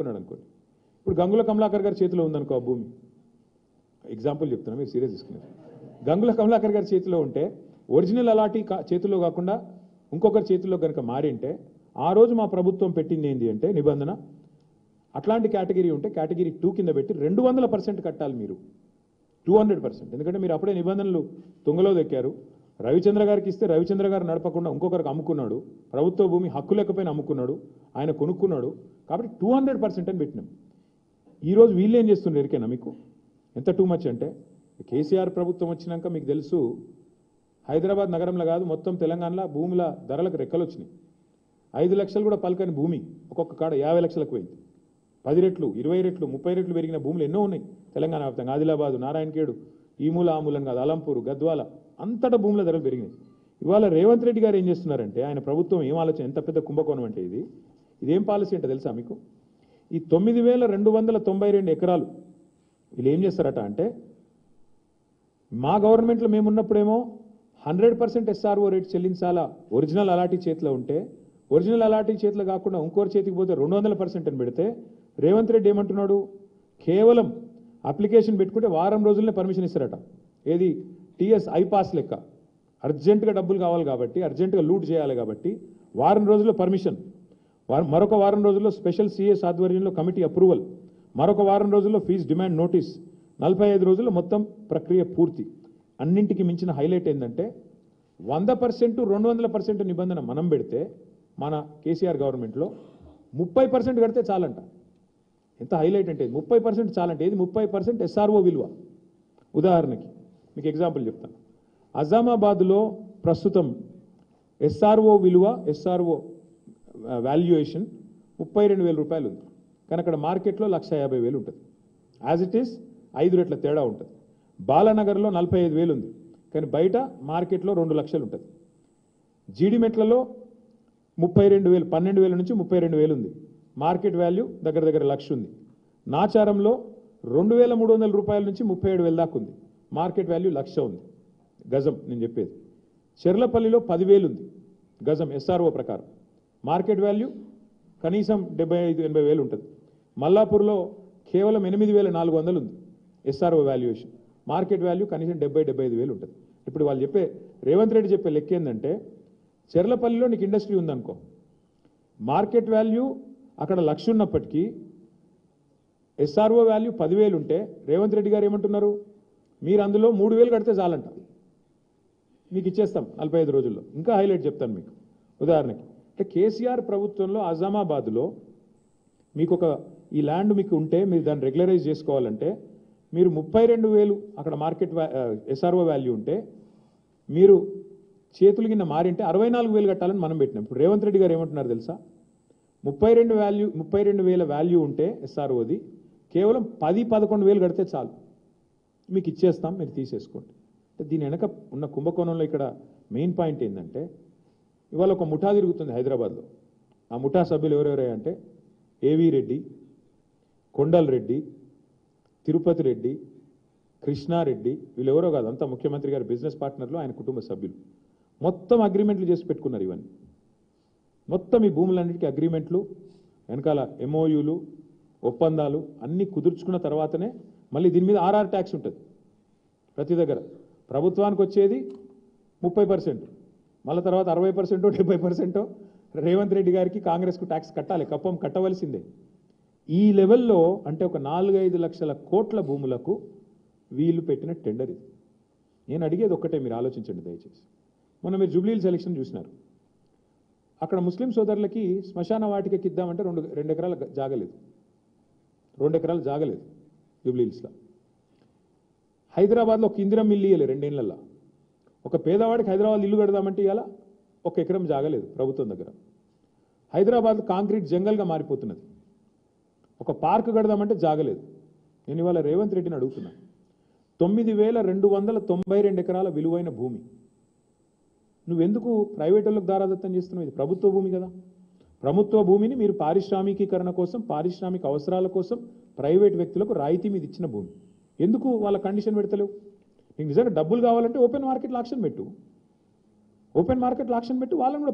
కొన్నాడు అనుకోండి. ఇప్పుడు గంగుల కమలాకర్ గారి చేతిలో ఉందనుకో ఆ భూమి. ఎగ్జాంపుల్ చెప్తున్నా మీరు సీరియస్ తీసుకున్నారు. గంగుల కమలాకర్ గారి చేతిలో ఉంటే ఒరిజినల్ అలాంటి చేతిలో కాకుండా ఇంకొకరి చేతిలో కనుక మారింటే ఆ రోజు మా ప్రభుత్వం పెట్టింది ఏంటి అంటే నిబంధన అట్లాంటి కేటగిరీ ఉంటే కేటగిరీ టూ కింద పెట్టి రెండు వందల పర్సెంట్ కట్టాలి మీరు. Two hundred percent. ఎందుకంటే మీరు అప్పుడే నిబంధనలు తుంగలో దెక్కారు. రవిచంద్ర గారికి ఇస్తే రవిచంద్ర గారు నడపకుండా ఇంకొకరికి అమ్ముకున్నాడు. ప్రభుత్వ భూమి హక్కు లేకపోయినా అమ్ముకున్నాడు. ఆయన కొనుక్కున్నాడు. కాబట్టి టూ హండ్రెడ్ పర్సెంట్ అని పెట్టినాం. ఈరోజు వీళ్ళు ఏం చేస్తున్నారు? ఎరికేనా మీకు? ఎంత టూ మచ్ అంటే? కేసీఆర్ ప్రభుత్వం వచ్చినాక మీకు తెలుసు హైదరాబాద్ నగరంలో కాదు మొత్తం తెలంగాణలో భూముల ధరలకు రెక్కలు వచ్చినాయి. ఐదు లక్షలు కూడా పలకని భూమి ఒక్కొక్క కాడ యాభై లక్షలకు పోయింది. పది రెట్లు ఇరవై రెట్లు ముప్పై రెట్లు పెరిగిన భూములు ఎన్నో ఉన్నాయి తెలంగాణ వ్యాప్తంగా. ఆదిలాబాదు నారాయణఖేడు ఈ మూల ఆ మూలం కాదు అలంపూరు గద్వాల అంతటా భూముల ధరలు పెరిగినాయి. ఇవాళ రేవంత్ రెడ్డి గారు ఏం చేస్తున్నారంటే ఆయన ప్రభుత్వం ఏం ఆలోచన ఎంత పెద్ద కుంభకోణం అంటే ఇది? ఇదేం పాలసీ అంటే తెలుసా మీకు? ఈ తొమ్మిది వేల రెండు వందల తొంభై రెండు ఎకరాలు వీళ్ళు ఏం చేస్తారట అంటే మా గవర్నమెంట్లో మేమున్నప్పుడేమో హండ్రెడ్ పర్సెంట్ ఎస్ఆర్ఓ రేట్ చెల్లించాలా ఒరిజినల్ అలాటీ చేతిలో ఉంటే ఒరిజినల్ అలాటీ చేతిలో కాకుండా ఇంకోరు చేతికి పోతే రెండు వందల పర్సెంట్ అని పెడితే రేవంత్ రెడ్డి ఏమంటున్నాడు? కేవలం అప్లికేషన్ పెట్టుకుంటే వారం రోజుల్లోనే పర్మిషన్ ఇస్తారట. ఏది? టీఎస్ ఐపాస్ లెక్క. అర్జెంటుగా డబ్బులు కావాలి కాబట్టి అర్జెంటుగా లూట్ చేయాలి కాబట్టి వారం రోజుల్లో పర్మిషన్. వారం మరొక వారం రోజుల్లో స్పెషల్ సిఎస్ ఆధ్వర్యంలో కమిటీ అప్రూవల్. మరొక వారం రోజుల్లో ఫీజు డిమాండ్ నోటీస్. నలభై ఐదు రోజుల్లో మొత్తం ప్రక్రియ పూర్తి. అన్నింటికి మించిన హైలైట్ ఏంటంటే వంద పర్సెంట్ రెండు వందల పర్సెంట్ నిబంధన మనం పెడితే మన కేసీఆర్ గవర్నమెంట్లో ముప్పై పర్సెంట్ కడితే చాలంట. ఎంత హైలైట్ అంటే ముప్పై పర్సెంట్ చాలంటే ఇది ముప్పై పర్సెంట్ ఎస్ఆర్ఓ విలువ? ఉదాహరణకి. మీకు ఎగ్జాంపుల్ చెప్తాను. అజామాబాద్లో ప్రస్తుతం ఎస్ఆర్ఓ విలువ ఎస్ఆర్ఓ వాల్యుయేషన్ ముప్పై రెండు వేల రూపాయలు ఉంది. కానీ అక్కడ మార్కెట్లో లక్ష యాభై వేలు ఉంటుంది. యాజ్ ఇట్ ఈస్ ఐదు రెట్ల తేడా ఉంటుంది. బాలానగర్లో నలభై ఐదు వేలు ఉంది. కానీ బయట మార్కెట్లో రెండు లక్షలు ఉంటుంది. జీడిమెట్లలో ముప్పై రెండు వేలు పన్నెండు వేల నుంచి ముప్పై రెండు వేలు ఉంది. మార్కెట్ వాల్యూ దగ్గర దగ్గర లక్ష ఉంది. నాచారంలో రెండు వేల మూడు వందల రూపాయల నుంచి ముప్పై ఏడు వేల దాకా ఉంది. మార్కెట్ వాల్యూ లక్ష ఉంది. గజం నేను చెప్పేది. చెర్లపల్లిలో పదివేలు ఉంది. గజం ఎస్ఆర్ఓ ప్రకారం. మార్కెట్ వాల్యూ కనీసం డెబ్బై ఐదు ఎనభై వేలు ఉంటుంది. మల్లాపూర్లో కేవలం ఎనిమిది వేల నాలుగు వందలు ఉంది ఎస్ఆర్ఓ వాల్యుయేషన్ మార్కెట్ వాల్యూ కనీసం డెబ్బై డెబ్బై ఐదు వేలు ఉంటుంది. ఇప్పుడు వాళ్ళు చెప్పే రేవంత్ రెడ్డి చెప్పే లెక్క ఏంటంటే చెర్లపల్లిలో నీకు ఇండస్ట్రీ ఉందనుకో మార్కెట్ వాల్యూ అక్కడ లక్ష ఉన్నప్పటికీ ఎస్ఆర్ఓ వాల్యూ పదివేలు ఉంటే రేవంత్ రెడ్డి గారు ఏమంటున్నారు? మీరు అందులో మూడు వేలు కడితే చాలంట. మీకు ఇచ్చేస్తాం నలభై ఐదు రోజుల్లో. ఇంకా హైలైట్ చెప్తాను మీకు. ఉదాహరణకి అంటే కేసీఆర్ ప్రభుత్వంలో అజామాబాద్లో మీకు ఒక ఈ ల్యాండ్ మీకు ఉంటే మీరు దాన్ని రెగ్యులరైజ్ చేసుకోవాలంటే మీరు ముప్పై రెండు వేలు అక్కడ మార్కెట్ ఎస్ఆర్ఓ వాల్యూ ఉంటే మీరు చేతులు కింద మారింటే అరవై నాలుగు వేలు కట్టాలని మనం పెట్టినాం. ఇప్పుడు రేవంత్ రెడ్డి గారు ఏమంటున్నారు తెలుసా? ముప్పై రెండు వాల్యూ ముప్పై రెండు వేల వాల్యూ ఉంటే ఎస్ఆర్ఓది కేవలం పది పదకొండు వేలు కడితే చాలు. మీకు ఇచ్చేస్తాం మీరు తీసేసుకోండి. దీని వెనక ఉన్న కుంభకోణంలో ఇక్కడ మెయిన్ పాయింట్ ఏంటంటే ఇవాళ ఒక ముఠా తిరుగుతుంది హైదరాబాద్లో. ఆ ముఠా సభ్యులు ఎవరెవరే అంటే ఏవి రెడ్డి కొండల్ రెడ్డి తిరుపతి రెడ్డి కృష్ణారెడ్డి వీళ్ళెవరో కాదు అంతా ముఖ్యమంత్రి గారి బిజినెస్ పార్ట్నర్లు ఆయన కుటుంబ సభ్యులు. మొత్తం అగ్రిమెంట్లు చేసి పెట్టుకున్నారు ఇవన్నీ. మొత్తం ఈ భూములన్నిటికీ అగ్రిమెంట్లు వెనకాల ఎంఓయూలు ఒప్పందాలు అన్నీ కుదుర్చుకున్న తర్వాతనే మళ్ళీ దీని మీద ఆర్ఆర్ ట్యాక్స్ ఉంటుంది. ప్రతి దగ్గర ప్రభుత్వానికి వచ్చేది ముప్పై పర్సెంట్ మళ్ళీ తర్వాత అరవై పర్సెంటో డెబ్బై పర్సెంటో రేవంత్ రెడ్డి గారికి కాంగ్రెస్కు ట్యాక్స్ కట్టాలి కప్పం కట్టవలసిందే. ఈ లెవెల్లో అంటే ఒక నాలుగైదు లక్షల కోట్ల భూములకు వీళ్ళు పెట్టిన టెండర్ ఇది. నేను అడిగేది ఒక్కటే మీరు ఆలోచించండి దయచేసి. మొన్న మీరు జూబ్లీహిల్స్ సెలక్షన్ చూసినారు. అక్కడ ముస్లిం సోదరులకి శ్మశాన వాటికకి ఇద్దామంటే రెండు రెండు ఎకరాల జాగలేదు రెండు ఎకరాలు జాగలేదు జూబ్లీహిల్స్లో హైదరాబాద్లో ఒక ఇందిరం మిల్లు ఇయ్యలే రెండేళ్ళలో ఒక పేదవాడికి హైదరాబాద్ ఇల్లు కడదామంటే ఇవాళ ఒక ఎకరం జాగలేదు ప్రభుత్వం దగ్గర. హైదరాబాద్ కాంక్రీట్ జంగల్గా మారిపోతున్నది. ఒక పార్క్ కడదామంటే జాగలేదు నేను ఇవాళ రేవంత్ రెడ్డిని అడుగుతున్నా. తొమ్మిది వేల రెండు వందల తొంభై రెండు ఎకరాల విలువైన భూమి. నువ్వెందుకు ప్రైవేట్ వాళ్ళకి దారాదత్తం చేస్తున్నావు? ఇది ప్రభుత్వ భూమి కదా. ప్రభుత్వ భూమిని మీరు పారిశ్రామికీకరణ కోసం పారిశ్రామిక అవసరాల కోసం ప్రైవేట్ వ్యక్తులకు రాయితీ మీద ఇచ్చిన భూమి. ఎందుకు వాళ్ళ కండిషన్ పెడతలేవు? నీకు నిజంగా డబ్బులు కావాలంటే ఓపెన్ మార్కెట్లో ఆక్షన్ పెట్టు. ఓపెన్ మార్కెట్లో ఆక్షన్ పెట్టి వాళ్ళని కూడా